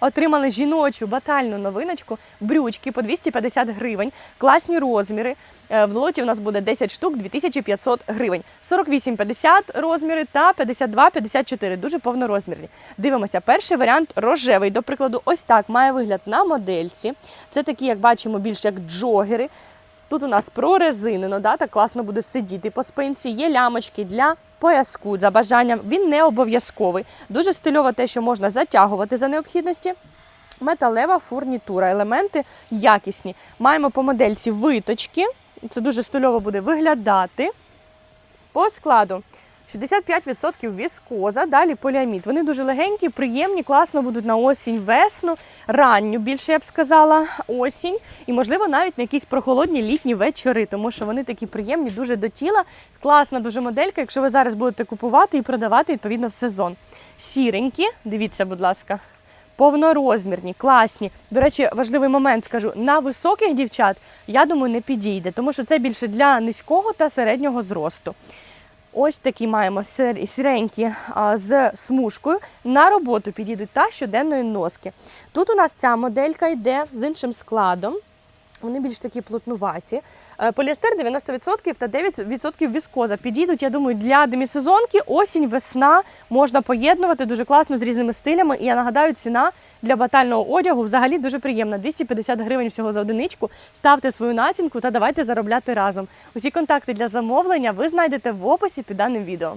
Отримали жіночу батальну новиночку, брючки по 250 гривень, класні розміри. Е, В лоті у нас буде 10 штук, 2500 гривень. 48,50 розміри та 52,54, дуже повнорозмірні. Дивимося, перший варіант рожевий. До прикладу, ось так має вигляд на модельці. Це такі, як бачимо, більш як джогери. Тут у нас прорезинено, да, так класно буде сидіти по спинці. Є лямочки для пояску за бажанням. Він не обов'язковий. Дуже стильово те, що можна затягувати за необхідності. Металева фурнітура, елементи якісні. Маємо по модельці виточки. Це дуже стильово буде виглядати. По складу 65% віскоза, далі поліамід. Вони дуже легенькі, приємні, класно будуть на осінь, весну, ранню, більше я б сказала, осінь. І, можливо, навіть на якісь прохолодні літні вечори, тому що вони такі приємні, дуже до тіла. Класна дуже моделька, якщо ви зараз будете купувати і продавати відповідно в сезон. Сіренькі, дивіться, будь ласка. Повнорозмірні, класні. До речі, важливий момент скажу: на високих дівчат, я думаю, не підійде, тому що це більше для низького та середнього зросту. Ось такі маємо сіренькі з смужкою. На роботу підійдуть та щоденної носки. Тут у нас ця моделька йде з іншим складом. Вони більш такі плотнуваті. Е, Поліестер 90% та 9% віскоза. Підійдуть, я думаю, для демісезонки, осінь, весна можна поєднувати дуже класно з різними стилями. І я нагадаю, ціна для батального одягу взагалі дуже приємна. 250 гривень всього за одиничку. Ставте свою націнку та давайте заробляти разом. Усі контакти для замовлення ви знайдете в описі під даним відео.